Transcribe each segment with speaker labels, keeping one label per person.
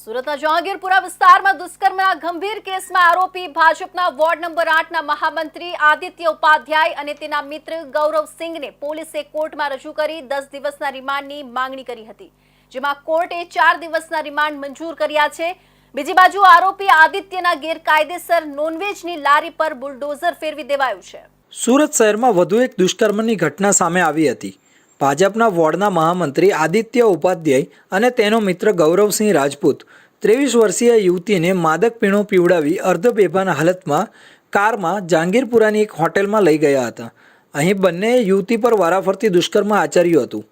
Speaker 1: સુરતના જહાંગીરપુરા વિસ્તારમાં દુષ્કર્મના ગંભીર કેસમાં આરોપી ભાજપના વોર્ડ નંબર આઠના મહામંત્રી આદિત્ય ઉપાધ્યાય અને તેના મિત્ર ગૌરવ સિંઘને પોલીસે કોર્ટમાં રજૂ કરી દસ દિવસના રિમાન્ડની માંગણી કરી હતી, જેમાં કોર્ટે ચાર દિવસના રિમાન્ડ મંજૂર કર્યા છે. બીજી બાજુ આરોપી આદિત્યના ગેરકાયદેસર નોનવેજની લારી પર બુલડોઝર ફેરવી દેવાયું છે.
Speaker 2: સુરત શહેરમાં વધુ એક દુષ્કર્મની ઘટના સામે આવી હતી. ભાજપના વોર્ડના મહામંત્રી આદિત્ય ઉપાધ્યાય અને તેનો મિત્ર ગૌરવસિંહ રાજપૂત ત્રેવીસ વર્ષીય યુવતીને માદક પીણું પીવડાવી અર્ધ બેભાન હાલતમાં કારમાં જહાંગીરપુરાની એક હોટેલમાં લઈ ગયા હતા. અહીં બંનેએ યુવતી પર વારાફરતી દુષ્કર્મ આચર્યું હતું.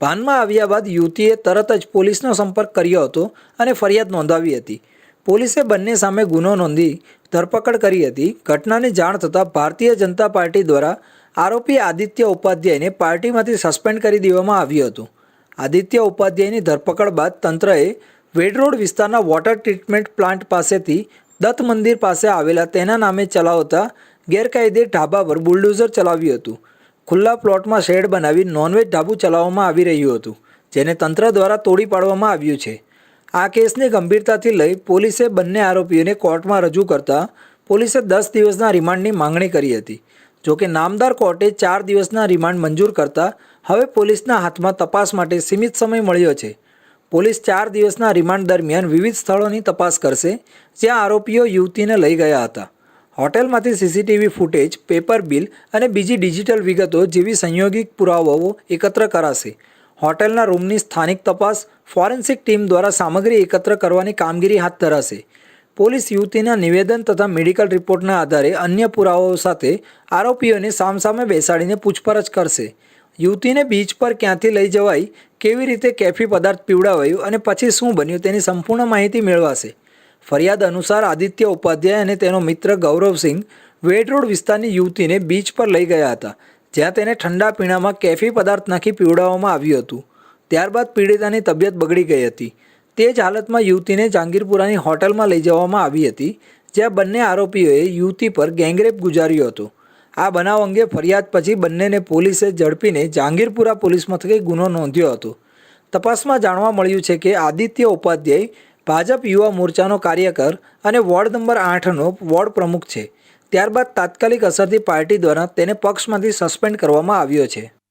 Speaker 2: ભાનમાં આવ્યા બાદ યુવતીએ તરત જ પોલીસનો સંપર્ક કર્યો હતો અને ફરિયાદ નોંધાવી હતી. પોલીસે બંને સામે ગુનો નોંધી ધરપકડ કરી હતી. ઘટનાની જાણ થતાં ભારતીય જનતા પાર્ટી દ્વારા આરોપી આદિત્ય ઉપાધ્યાયને પાર્ટીમાંથી સસ્પેન્ડ કરી દેવામાં આવ્યું હતું. આદિત્ય ઉપાધ્યાયની ધરપકડ બાદ તંત્રએ વેડ રોડ વિસ્તારના વોટર ટ્રીટમેન્ટ પ્લાન્ટ પાસેથી દત્ત મંદિર પાસે આવેલા તેના નામે ચલાવતા ગેરકાયદે ઢાબા પર બુલડોઝર ચલાવ્યું હતું. ખુલ્લા પ્લોટમાં શેડ બનાવી નોનવેજ ઢાબુ ચલાવવામાં આવી રહ્યું હતું, જેને તંત્ર દ્વારા તોડી પાડવામાં આવ્યું છે. આ કેસને ગંભીરતાથી લઈ પોલીસે બંને આરોપીઓને કોર્ટમાં રજૂ કરતા પોલીસે દસ દિવસના રિમાન્ડની માંગણી કરી હતી. જોકે નામદાર કોર્ટે ચાર દિવસના રિમાન્ડ મંજૂર કરતા હવે પોલીસના હાથમાં તપાસ માટે સીમિત સમય મળ્યો છે. પોલીસ ચાર દિવસના રિમાન્ડ દરમિયાન વિવિધ સ્થળોની તપાસ કરશે, જ્યાં આરોપીઓ યુવતીને લઈ ગયા હતા. હોટેલમાંથી સીસીટીવી ફૂટેજ, પેપર બિલ અને બીજી ડિજિટલ વિગતો જેવી સંયોગિક પુરાવાઓ એકત્ર કરાશે. હોટેલના રૂમની સ્થાનિક તપાસ ફોરેન્સિક ટીમ દ્વારા સામગ્રી એકત્ર કરવાની કામગીરી હાથ ધરાશે. પોલીસ યુવતીના નિવેદન તથા મેડિકલ રિપોર્ટના આધારે અન્ય પુરાવાઓ સાથે આરોપીઓને સામસામે બેસાડીને પૂછપરછ કરશે. યુવતીને બીચ પર ક્યાંથી લઈ જવાઈ કેવી રીતે કેફી પદાર્થ પીવડાવાયું અને પછી શું બન્યું તેની સંપૂર્ણ માહિતી મેળવાશે. ફરિયાદ અનુસાર આદિત્ય ઉપાધ્યાય અને તેનો મિત્ર ગૌરવસિંહ વેડ રોડ વિસ્તારની યુવતીને બીચ પર લઈ ગયા હતા, જ્યાં તેને ઠંડા પીણામાં કેફી પદાર્થ નાખી પીવડાવવામાં આવ્યું હતું. ત્યારબાદ પીડિતાની તબિયત બગડી ગઈ હતી. તે જ હાલતમાં યુવતીને જાંગીરપુરાની હોટલમાં લઈ જવામાં આવી હતી, જ્યાં બંને આરોપીઓએ યુવતી પર ગેંગરેપ ગુજાર્યો હતો. આ બનાવ અંગે ફરિયાદ પછી બંનેને પોલીસે ઝડપીને જાંગીરપુરા પોલીસ મથકે ગુનો નોંધ્યો હતો. તપાસમાં જાણવા મળ્યું છે કે આદિત્ય ઉપાધ્યાય ભાજપ યુવા મોરચાનો કાર્યકર અને વોર્ડ નંબર આઠનો વોર્ડ પ્રમુખ છે. ત્યારબાદ તાત્કાલિક અસરથી પાર્ટી દ્વારા તેને પક્ષમાંથી સસ્પેન્ડ કરવામાં આવ્યો છે.